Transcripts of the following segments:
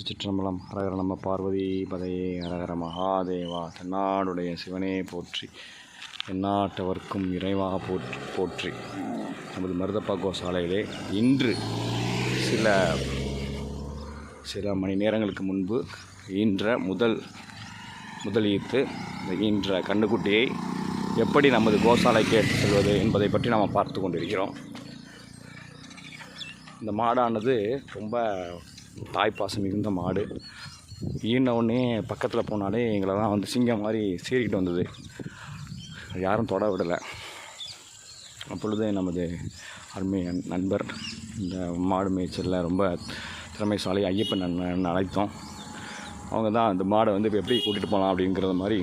திருச்சிற்றம்பலம் ஹரஹர நம்ம பார்வதி பதையே ஹரஹர மகாதேவா தென்னாடுடைய சிவனே போற்றி எந்நாட்டவர்க்கும் இறைவாக போற்றி போற்றி. நமது மருதப்பா கோசாலையிலே இன்று சில சில மணி நேரங்களுக்கு முன்பு ஈன்ற முதல் முதலீத்து இந்த ஈன்ற கண்ணுக்குட்டியை எப்படி நமது கோசாலைக்கு எடுத்து செல்வது என்பதை பற்றி நாம் பார்த்து கொண்டிருக்கிறோம். இந்த மாடானது ரொம்ப தாய்ப்பாசம் மிகுந்த மாடு. ஈன உடனே பக்கத்தில் போனாலே எங்களெல்லாம் வந்து சிங்கம் மாதிரி சீறிக்கிட்டு வந்தது. யாரும் தொட விடலை. அப்பொழுது நமது அருமை நண்பர் இந்த மாடு மேய்ச்சலில் ரொம்ப திறமைசாலி ஐயப்பன் அண்ணன் அழைத்தோம். அவங்க தான் அந்த மாடை வந்து இப்போ எப்படி கூட்டிகிட்டு போகலாம் அப்படிங்கிறது மாதிரி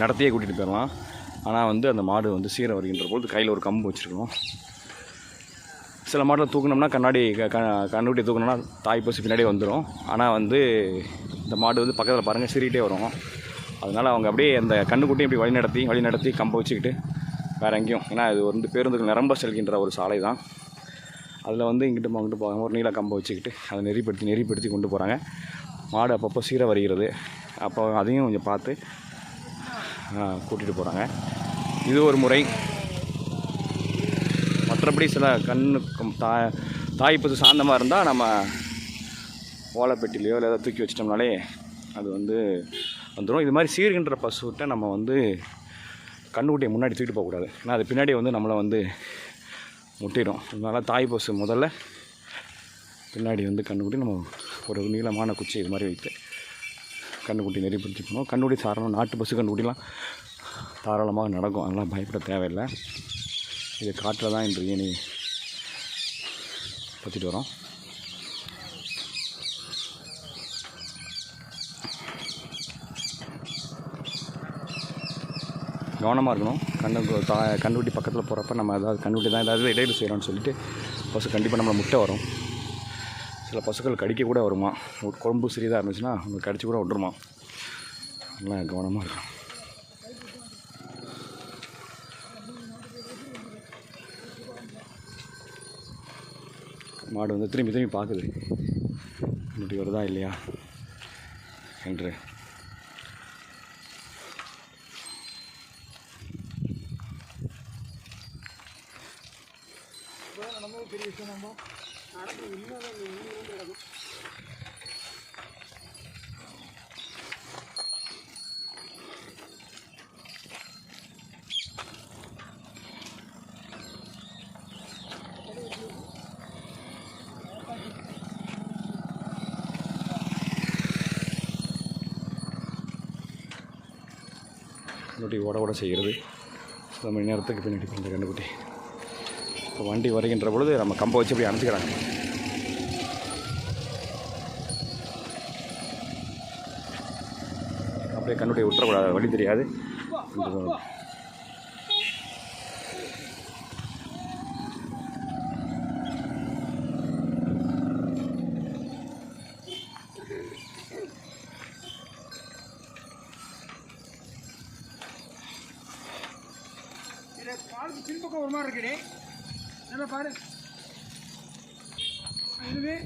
நடத்தியே கூட்டிகிட்டு போயிடலாம் ஆனால் வந்து அந்த மாடு வந்து சீர வருகின்ற பொழுது கையில் ஒரு கம்பு வச்சுருக்கணும். சில மாட்டில் தூக்குனோம்னா கண்ணாடி க கண்ணுக்குட்டி தூக்கினோம்னா தாய் பசு பின்னாடியே வந்துடும் ஆனால் வந்து இந்த மாடு வந்து பக்கத்தில் பாருங்கள் சிரிக்கிட்டே வரும். அதனால் அவங்க அப்படியே அந்த கண்ணுக்குட்டியும் இப்படி வழி நடத்தி வழி நடத்தி கம்ப வச்சுக்கிட்டு வேறு எங்கேயும். ஏன்னா இது வந்து பேருந்துகள் நிரம்ப செல்கின்ற ஒரு சாலை தான். அதில் வந்து இங்கிட்டு அங்கிட்டு போகாமல் ஒரு நீல கம்பை வச்சுக்கிட்டு அதை நெறிப்படுத்தி நெறிப்படுத்தி கொண்டு போகிறாங்க மாடு அப்பப்போ சீரை வருகிறது. அப்போ அதையும் கொஞ்சம் பார்த்து கூட்டிகிட்டு போகிறாங்க இது ஒரு முறை. மற்றபடி சில கண்ணுக்கும் தா தாய்ப்பது சாந்தமாக இருந்தால் நம்ம ஓலைப்பெட்டிலையோ இல்லை ஏதாவது தூக்கி வச்சிட்டோம்னாலே அது வந்து வந்துடும் இது மாதிரி சீர்கின்ற பசுகிட்ட நம்ம வந்து கண்ணுக்குட்டியை முன்னாடி தூக்கிட்டு போகக்கூடாது. ஏன்னா அது பின்னாடி வந்து நம்மளை வந்து முட்டிடும். அதனால தாய் பசு முதல்ல பின்னாடி வந்து கண்ணுக்குட்டி நம்ம ஒரு நீளமான குச்சி இது மாதிரி வைத்து கண்ணுக்குட்டி நெறிப்படுத்தி போகணும் கண்ணுக்குட்டி சாரணம் நாட்டு பசு கண்ணுக்குட்டிலாம் தாராளமாக நடக்கும். அதெல்லாம் பயப்பட தேவையில்லை. இது காட்டில் தான் இன்று ஏனி பற்றிட்டு வரோம். கவனமாக இருக்கணும். கண்ணு தா கண்ணுக்குட்டி பக்கத்தில் போகிறப்ப நம்ம ஏதாவது கண்ணுக்குட்டி தான் ஏதாவது இடையில செய்கிறோம்னு சொல்லிட்டு பசு கண்டிப்பாக நம்மளை முட்டை வரும். சில பசுக்கள் கடிக்க கூட வருமா? ஒரு குழம்பு சிறிதாக இருந்துச்சுன்னா அவங்க கடிச்சு கூட விட்டுருமா? நல்லா கவனமாக இருக்கணும். மாடு வந்து திரும்பி திரும்பி பார்க்குது. முட்டி வருதா இல்லையா? என்று. கண்ணுக்குட்டி ஓட ஓட செய்கிறது. சில மணி நேரத்துக்கு பின்னாடி இந்த கண்டுபிடி. இப்போ வண்டி வருகின்ற பொழுது நம்ம கம்பை வச்சு அப்படி அணைச்சிக்கிறாங்க. அப்படியே கண்ணுடைய விட்டுறக்கூடாது வழி தெரியாது. காலுக்கு பின்பக்கம் ஒரு மாதிரி இருக்குடே நல்லா பாரு. இதுவே